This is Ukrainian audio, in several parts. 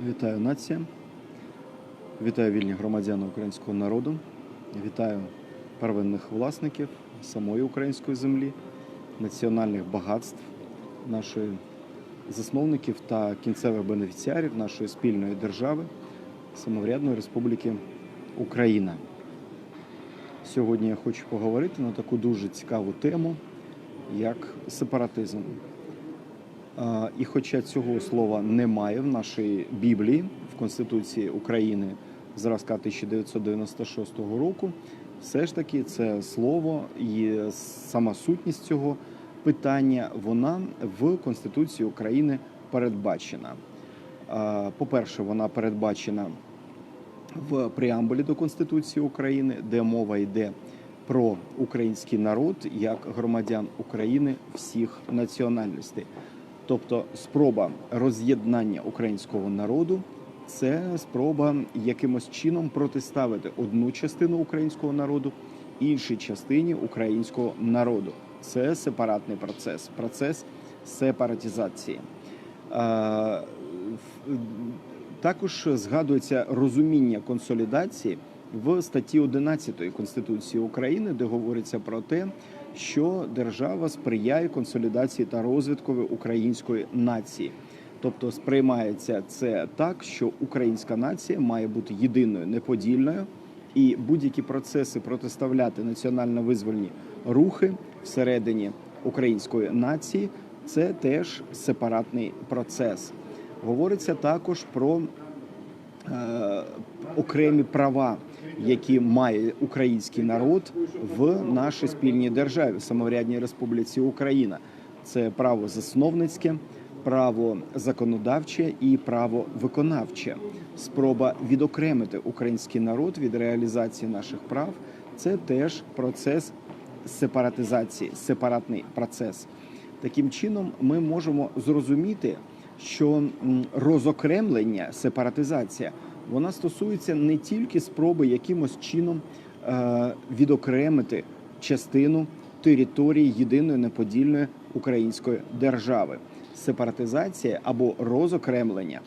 Вітаю нація, вітаю вільні громадяни українського народу, вітаю первинних власників самої української землі, національних багатств нашої засновників та кінцевих бенефіціарів нашої спільної держави, самоврядної Республіки Україна. Сьогодні я хочу поговорити на таку дуже цікаву тему, як сепаратизм. І хоча цього слова немає в нашій Біблії, в Конституції України зразка 1996 року, все ж таки це слово і сама сутність цього питання, вона в Конституції України передбачена. По-перше, вона передбачена в преамбулі до Конституції України, де мова йде про український народ як громадян України всіх національностей. Тобто спроба роз'єднання українського народу це спроба якимось чином протиставити одну частину українського народу іншій частині українського народу. Це сепаратний процес, процес сепаратизації. Також згадується розуміння консолідації в статті 11 Конституції України, де говориться про те, що держава сприяє консолідації та розвитку української нації. Тобто сприймається це так, що українська нація має бути єдиною, неподільною, і будь-які процеси протиставляти національно-визвольні рухи всередині української нації це теж сепаратний процес. Говориться також про е, окремі права, які має український народ в нашій спільній державі, самоврядній Республіці Україна. Це право засновницьке, право законодавче і право виконавче. Спроба відокремити український народ від реалізації наших прав це теж процес сепаратизації, сепаратний процес. Таким чином, ми можемо зрозуміти, що розокремлення, сепаратизація, вона стосується не тільки спроби якимось чином е, відокремити частину території єдиної неподільної української держави. Сепаратизація або розокремлення,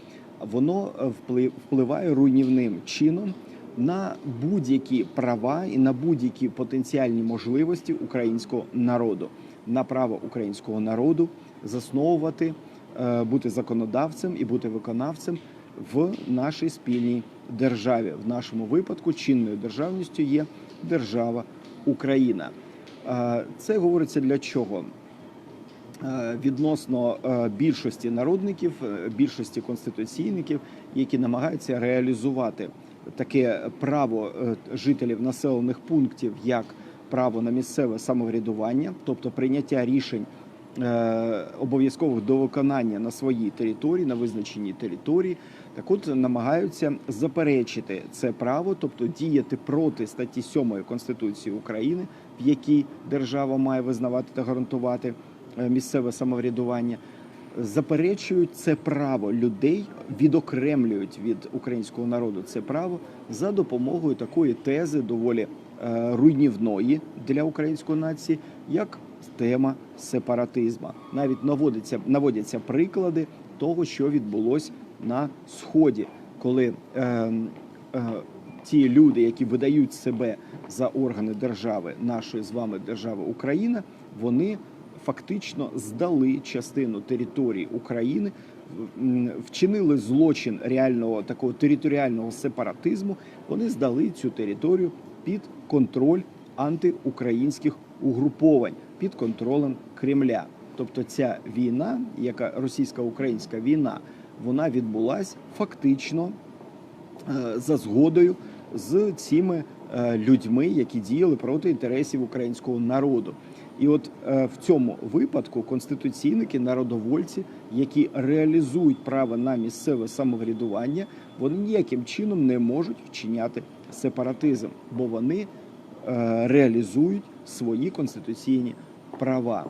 воно е, вплив- впливає руйнівним чином на будь-які права і на будь-які потенціальні можливості українського народу, на право українського народу засновувати, е, бути законодавцем і бути виконавцем в нашій спільній державі. В нашому випадку чинною державністю є держава Україна. Це говориться для чого? Відносно більшості народників, е, більшості конституційників, які намагаються реалізувати таке право е, жителів населених пунктів як право на місцеве самоврядування, тобто прийняття рішень обов'язкових до виконання на своїй території, на визначеній території, так от намагаються заперечити це право, тобто діяти проти статті 7 Конституції України, в якій держава має визнавати та гарантувати е, місцеве самоврядування. Заперечують це право людей, відокремлюють від українського народу це право за допомогою такої тези доволі е, руйнівної для української нації, як тема сепаратизму. Навіть наводиться наводяться приклади того, що відбулось на сході, коли е, е, ті люди, які видають себе за органи держави, нашої з вами держави Україна, вони фактично здали частину території України, вчинили злочин реального такого територіального сепаратизму. Вони здали цю територію під контроль антиукраїнських угруповань, під контролем Кремля. Тобто ця війна, яка російсько-українська війна, вона відбулася фактично е, за згодою з цими е, людьми, які діяли проти інтересів українського народу. І от е, в цьому випадку конституційники, народовольці, які реалізують право на місцеве самоврядування, вони ніяким чином не можуть вчиняти сепаратизм, бо вони е, реалізують свої конституційні права.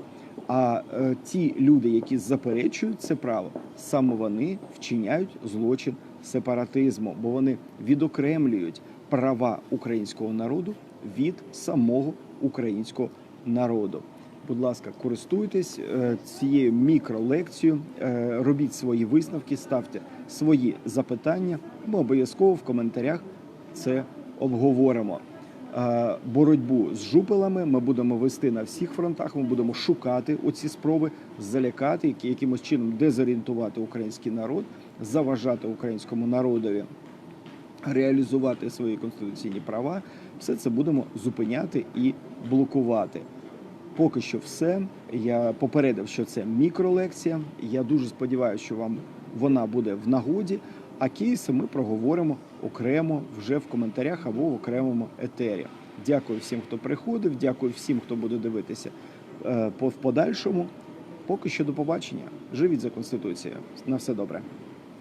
А е, ті люди, які заперечують це право, саме вони вчиняють злочин сепаратизму, бо вони відокремлюють права українського народу від самого українського народу. Будь ласка, користуйтесь е, цією мікролекцією, е, робіть свої висновки, ставте свої запитання. Ми обов'язково в коментарях це обговоримо. Е, Боротьбу з жупелами ми будемо вести на всіх фронтах. Ми будемо шукати оці спроби, залякати, якимось чином дезорієнтувати український народ, заважати українському народові реалізувати свої конституційні права. Все це будемо зупиняти і блокувати. Поки що все. Я попередив, що це мікролекція. Я дуже сподіваюся, що вам вона буде в нагоді. А кейси ми проговоримо окремо вже в коментарях або в окремому етері. Дякую всім, хто приходив. Дякую всім, хто буде дивитися е, в подальшому. Поки що до побачення. Живіть за конституцією. На все добре.